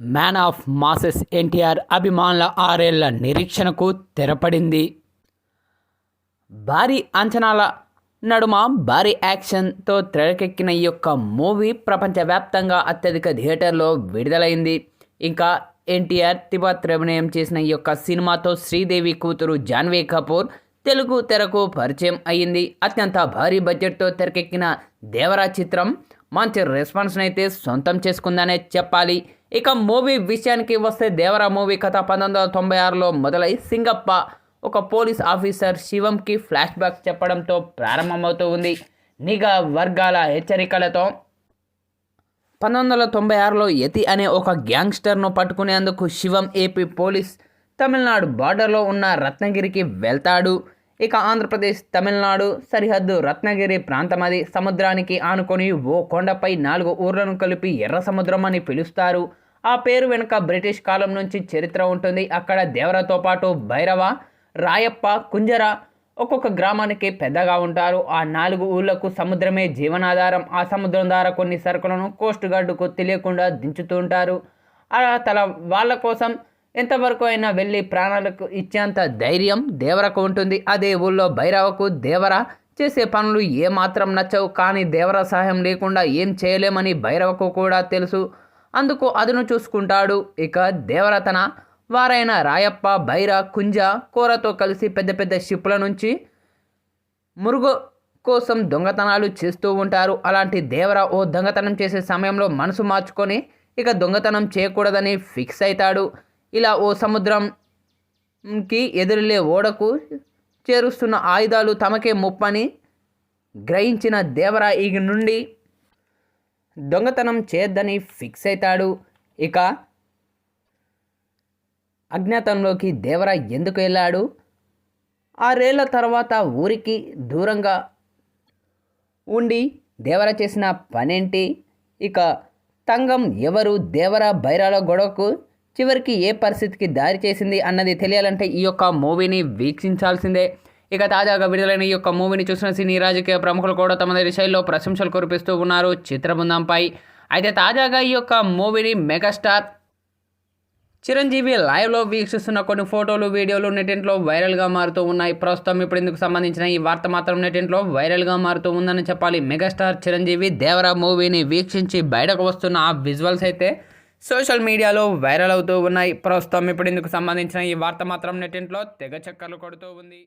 Man of masses NTR అభిమానుల ఆరేళ్ళ నిరీక్షణకు తెరపడింది. భారీ అంచనాల నడుమ భారీ యాక్షన్తో తెరకెక్కిన ఈ యొక్క మూవీ ప్రపంచవ్యాప్తంగా అత్యధిక థియేటర్లో విడుదలైంది. ఇంకా ఎన్టీఆర్ తిబాత్ అభినయం చేసిన ఈ యొక్క సినిమాతో శ్రీదేవి కూతురు జాన్వీ కపూర్ తెలుగు తెరకు పరిచయం అయ్యింది. అత్యంత భారీ బడ్జెట్తో తెరకెక్కిన దేవరా చిత్రం మంచి రెస్పాన్స్ని అయితే సొంతం చేసుకుందనే చెప్పాలి. ఇక మూవీ విషయానికి వస్తే దేవరా మూవీ కథ పంతొమ్మిది వందల తొంభై ఆరులో మొదలై సింగప్ప ఒక పోలీస్ ఆఫీసర్ శివంకి ఫ్లాష్ బ్యాక్ చెప్పడంతో ప్రారంభమవుతూ ఉంది. నిఘా వర్గాల హెచ్చరికలతో పంతొమ్మిది వందల తొంభై ఆరులో యతి అనే ఒక గ్యాంగ్స్టర్ను పట్టుకునేందుకు శివం ఏపీ పోలీస్ తమిళనాడు బార్డర్లో ఉన్న రత్నగిరికి వెళ్తాడు. ఇక ఆంధ్రప్రదేశ్ తమిళనాడు సరిహద్దు రత్నగిరి ప్రాంతం అది. సముద్రానికి ఆనుకొని ఓ కొండపై నాలుగు ఊర్లను కలిపి ఎర్ర సముద్రం అని పిలుస్తారు. ఆ పేరు వెనుక బ్రిటిష్ కాలం నుంచి చరిత్ర ఉంటుంది. అక్కడ దేవరతో పాటు భైరవ రాయప్ప కుంజర ఒక్కొక్క గ్రామానికి పెద్దగా ఉంటారు. ఆ నాలుగు ఊళ్ళకు సముద్రమే జీవనాధారం. ఆ సముద్రం ద్వారా కొన్ని సరుకులను కోస్ట్ గార్డుకు తెలియకుండా దించుతూ ఉంటారు. అలా తల వాళ్ళ కోసం ఎంతవరకు అయినా వెళ్ళి ప్రాణాలకు ఇచ్చేంత ధైర్యం దేవరకు ఉంటుంది. అదే ఊళ్ళో భైరవకు దేవర చేసే పనులు ఏమాత్రం నచ్చవు. కానీ దేవర సహాయం లేకుండా ఏం చేయలేమని భైరవకు కూడా తెలుసు. అందుకు అదును చూసుకుంటాడు. ఇక దేవరతన వారైన రాయప్ప భైర కుంజ కూరతో కలిసి పెద్ద పెద్ద షిప్పుల నుంచి మురుగు కోసం దొంగతనాలు చేస్తూ ఉంటారు. అలాంటి దేవర ఓ దొంగతనం చేసే సమయంలో మనసు మార్చుకొని ఇక దొంగతనం చేయకూడదని ఫిక్స్ అవుతాడు ఇలా ఓ సముద్రంకి ఎదురులే ఓడకు చేరుస్తున్న ఆయుధాలు తమకే ముప్పని గ్రహించిన దేవర ఈ నుండి దొంగతనం చేయొద్దని ఫిక్స్ అవుతాడు ఇక అజ్ఞాతంలోకి దేవర ఎందుకు వెళ్ళాడు? ఆరేళ్ళ తర్వాత ఊరికి దూరంగా ఉండి దేవర చేసిన పనేంటి? ఇక తంగం ఎవరు? దేవర బైరాల గొడవకు చివరికి ఏ పరిస్థితికి దారి చేసింది అన్నది తెలియాలంటే ఈ యొక్క మూవీని వీక్షించాల్సిందే. ఇక తాజాగా విడుదలైన ఈ యొక్క మూవీని చూసిన సినీ రాజకీయ ప్రముఖులు కూడా తమ శైలిలో ప్రశంసలు కురిపిస్తూ ఉన్నారు చిత్రబృందంపై. అయితే తాజాగా ఈ యొక్క మూవీని మెగాస్టార్ చిరంజీవి లైవ్లో వీక్షిస్తున్న కొన్ని ఫోటోలు వీడియోలు నెటింట్లో వైరల్గా మారుతూ ఉన్నాయి. ప్రస్తుతం ఇప్పుడు ఇందుకు సంబంధించిన ఈ వార్త మాత్రం నెటింట్లో వైరల్గా మారుతూ ఉందని చెప్పాలి. మెగాస్టార్ చిరంజీవి దేవరా మూవీని వీక్షించి బయటకు వస్తున్న ఆ విజువల్స్ అయితే సోషల్ మీడియాలో వైరల్ అవుతూ ఉన్నాయి. ప్రస్తుతం ఇప్పుడు ఇందుకు సంబంధించిన ఈ వార్త మాత్రం నెటింట్లో తెగ చక్కర్లు కొడుతూ ఉంది.